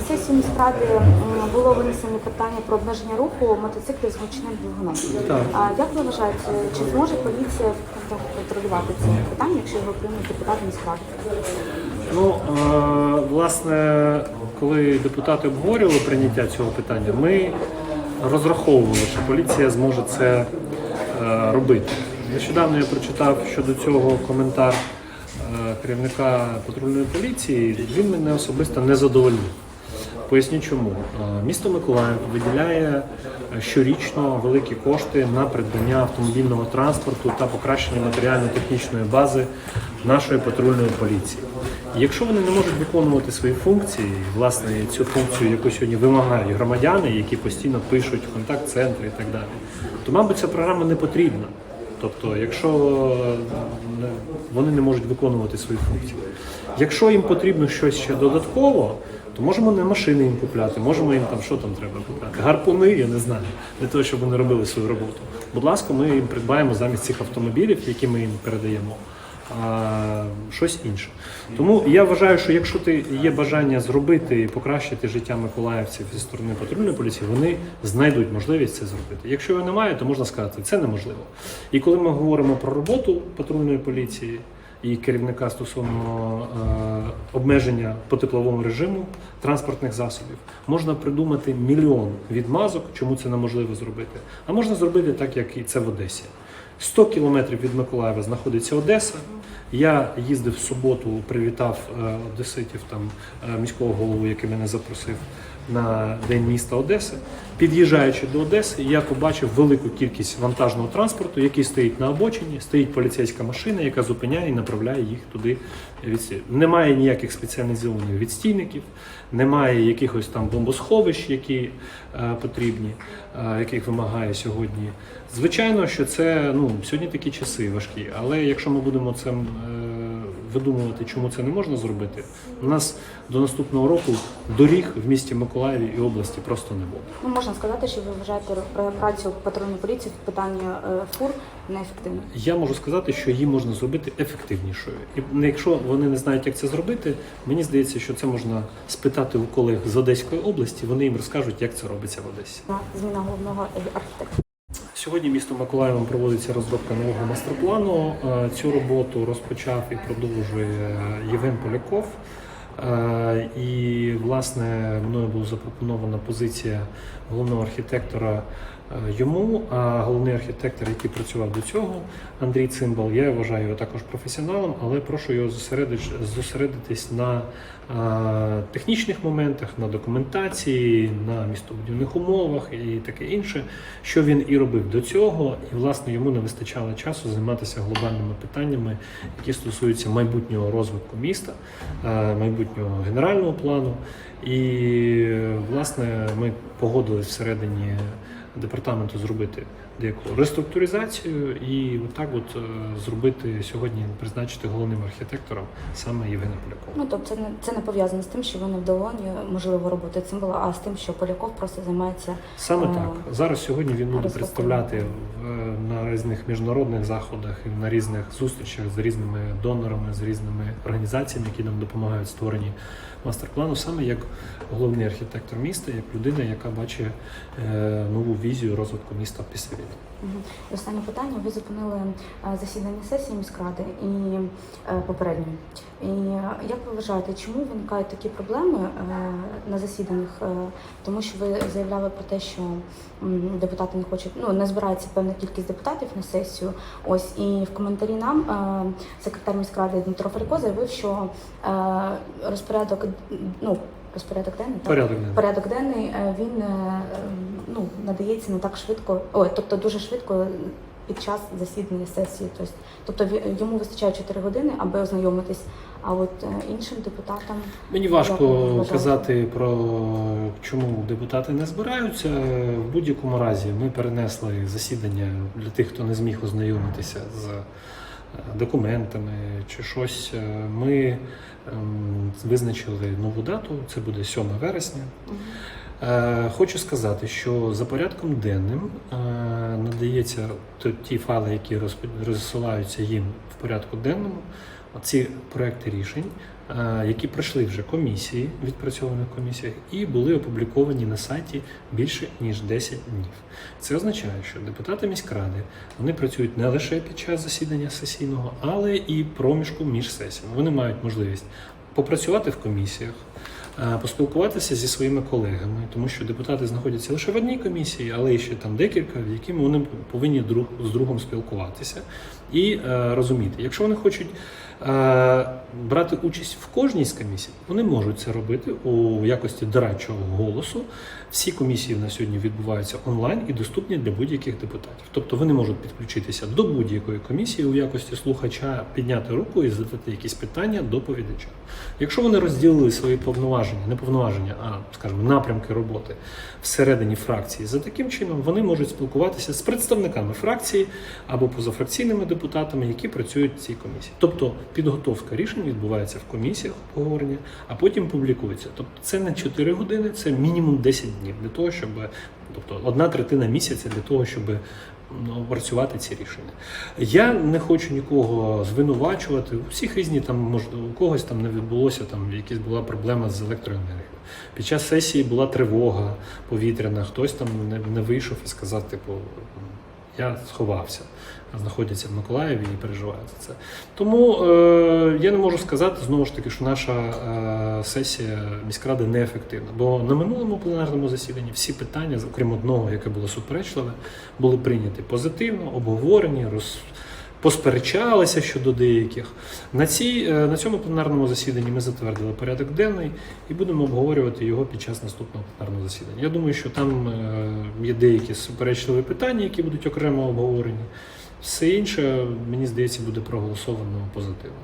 На сесії міськради було винесено питання про обмеження руху мотоциклів з гучним двигуном. А як ви вважаєте, чи зможе поліція контролювати це питання, якщо його приймуть депутати міськради? Ну, е, власне, коли депутати обговорювали прийняття цього питання, ми розраховували, що поліція зможе це е, робити. Нещодавно я прочитав щодо цього коментар е, керівника патрульної поліції. Він мене особисто не задовольнив. Поясню чому. Е, Місто Миколаїв виділяє е, щорічно великі кошти на придбання автомобільного транспорту та покращення матеріально-технічної бази нашої патрульної поліції. Якщо вони не можуть виконувати свої функції, власне цю функцію, яку сьогодні вимагають громадяни, які постійно пишуть контакт-центри і так далі, то, мабуть, ця програма не потрібна. Тобто, якщо е, вони не можуть виконувати свої функції. Якщо їм потрібно щось ще додатково, то можемо не машини їм купляти, можемо їм там що там треба купляти. Гарпуни, я не знаю, для того, щоб вони робили свою роботу. Будь ласка, ми їм придбаємо замість цих автомобілів, які ми їм передаємо. А, щось інше. Тому я вважаю, що якщо ти є бажання зробити і покращити життя миколаївців зі сторони патрульної поліції, вони знайдуть можливість це зробити. Якщо його немає, то можна сказати, це неможливо. І коли ми говоримо про роботу патрульної поліції і керівника стосовно е, обмеження по тепловому режиму транспортних засобів, можна придумати мільйон відмазок, чому це неможливо зробити. А можна зробити так, як і це в Одесі. 100 кілометрів від Миколаєва знаходиться Одеса. Я їздив в суботу, привітав е, одеситів там е, міського голову, який мене запросив на день міста Одеси. Під'їжджаючи до Одеси, я побачив велику кількість вантажного транспорту, який стоїть на обочині, стоїть поліцейська машина, яка зупиняє і направляє їх туди. відсі- Немає ніяких спеціалізованих відстійників, немає якихось там бомбосховищ, які е, потрібні, е, яких вимагає сьогодні. Звичайно, що це ну сьогодні такі часи важкі, але якщо ми будемо це е, видумувати, чому це не можна зробити, у нас до наступного року доріг в місті Миколаєві і області просто не буде. Ну можна сказати, що ви вважаєте працю патрульної поліції в питанні е, фур неефективною. Я можу сказати, що її можна зробити ефективнішою. І якщо вони не знають, як це зробити, мені здається, що це можна спитати у колег з Одеської області. Вони їм розкажуть, як це робиться в Одесі. Зміна головного архітектора. Сьогодні містом Миколаєвом проводиться розробка нового майстер-плану. Е, Цю роботу розпочав і продовжує Євген Поляков. Е, І, власне, мною була запропонована позиція головного архітектора е, йому, а головний архітектор, який працював до цього, Андрій Цимбал, я вважаю його також професіоналом, але прошу його зосередитись на е, технічних моментах, на документації, на містобудівних умовах і таке інше, що він і робив до цього, і власне йому не вистачало часу займатися глобальними питаннями, які стосуються майбутнього розвитку міста, е, майбутнього генерального плану. І е, власне ми погодились всередині департаменту зробити деяку реструктуризацію і отак от е, зробити сьогодні, призначити головним архітектором саме Євгена Полякова. Ну тобто це не це не пов'язано з тим, що ви не вдоволені можливо роботи цимбала, а з тим, що Поляков просто займається Саме Е, так. Зараз сьогодні він буде представляти в- на різних міжнародних заходах і на різних зустрічах з різними донорами, з різними організаціями, які нам допомагають в створенні мастер-плану, саме як головний архітектор міста, як людина, яка бачить е, нову візію розвитку міста після війни. І Останнє питання. Ви зупинили е, засідання сесії міськради і е, попередньої. І е, як ви вважаєте, чому виникають такі проблеми на засіданнях? Тому що ви заявляли про те, що депутати не хочуть, ну не збирається певна кількість депутатів на сесію. Ось і в коментарі нам секретар міськради Дмитро Фалько заявив, що розпорядок ну розпорядок денний так? Порядок денний. порядок денний він ну надається не так швидко, ой, тобто дуже швидко під час засідання сесії. Тобто, тобто йому вистачає 4 години, аби ознайомитись. А от е, іншим депутатам Мені важко казати про чому депутати не збираються. В будь-якому разі ми перенесли засідання для тих, хто не зміг ознайомитися з е, документами чи щось. Е, Ми ем, визначили нову дату, це буде 7 вересня. Е, Хочу сказати, що за порядком денним е, надається ті файли, які розсилаються їм в порядку денному. Ці проекти рішень е, які пройшли вже комісії, відпрацьовані в комісіях, і були опубліковані на сайті більше ніж 10 днів. Це означає, що депутати міськради вони працюють не лише під час засідання сесійного, але і проміжку між сесіями. Вони мають можливість попрацювати в комісіях. Е, Поспілкуватися зі своїми колегами, тому що депутати знаходяться лише в одній комісії, але ще там декілька, в якими вони повинні друг з другом спілкуватися і е, розуміти, якщо вони хочуть е, брати участь в кожній з комісій, вони можуть це робити у якості дорадчого голосу. Всі комісії на сьогодні відбуваються онлайн і доступні для будь-яких депутатів. Тобто вони можуть підключитися до будь-якої комісії у якості слухача, підняти руку і задати якісь питання доповідача. Якщо вони розділили свої повноваження, не повноваження, а скажімо, напрямки роботи всередині фракції, за таким чином вони можуть спілкуватися з представниками фракції або позафракційними депутатами, які працюють в цій комісії. Тобто підготовка рішень відбувається в комісіях обговорення, а потім публікується. Тобто це не 4 години, це мінімум 10 днів для того, щоб тобто одна третина місяця для того, щоб ну, опрацювати ці рішення. Я не хочу нікого звинувачувати. У всіх різні там може у когось там не відбулося, там якась була проблема з електроенергією. Під час сесії була тривога повітряна, хтось там не, не вийшов і сказав, типу, я сховався, знаходяться в Миколаєві і переживають за це. Тому е, я не можу сказати знову ж таки, що наша е, сесія міськради неефективна. Бо на минулому пленарному засіданні всі питання, окрім одного, яке було суперечливе, були прийняті позитивно, обговорені, роз, посперечалися щодо деяких. На, цій, е, на цьому пленарному засіданні ми затвердили порядок денний і будемо обговорювати його під час наступного пленарного засідання. Я думаю, що там е, є деякі суперечливі питання, які будуть окремо обговорені. Все інше, мені здається, буде проголосовано позитивно.